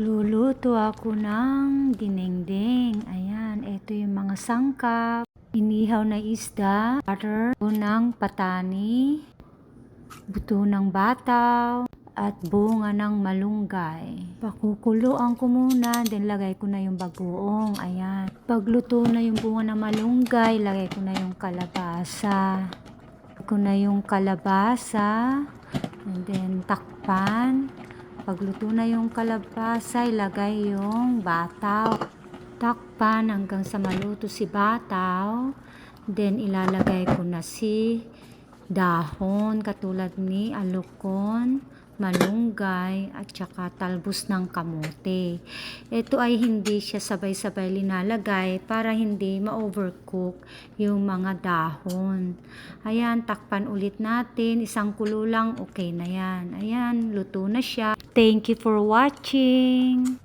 Luluto ako ng dinengdeng. Ayan, ito yung mga sangkap. Inihaw na isda, butter, buto patani, buto ng bataw, at bunga ng malunggay. Pakukuluan ko muna, then lagay ko na yung bagoong. Ayan. Pagluto na yung bunga ng malunggay, lagay ko na yung kalabasa. Lagay ko na yung kalabasa. And then takpan. Pagluto na yung kalabasa, ilagay yung bataw. Takpan hanggang sa maluto si bataw. Then ilalagay ko na si dahon katulad ni alukon, malunggay at saka talbos ng kamote. Ito ay hindi siya sabay-sabay linalagay para hindi ma-overcook yung mga dahon. Ayan, takpan ulit natin. Isang kulo lang, okay na yan. Ayan, luto na siya. Thank you for watching.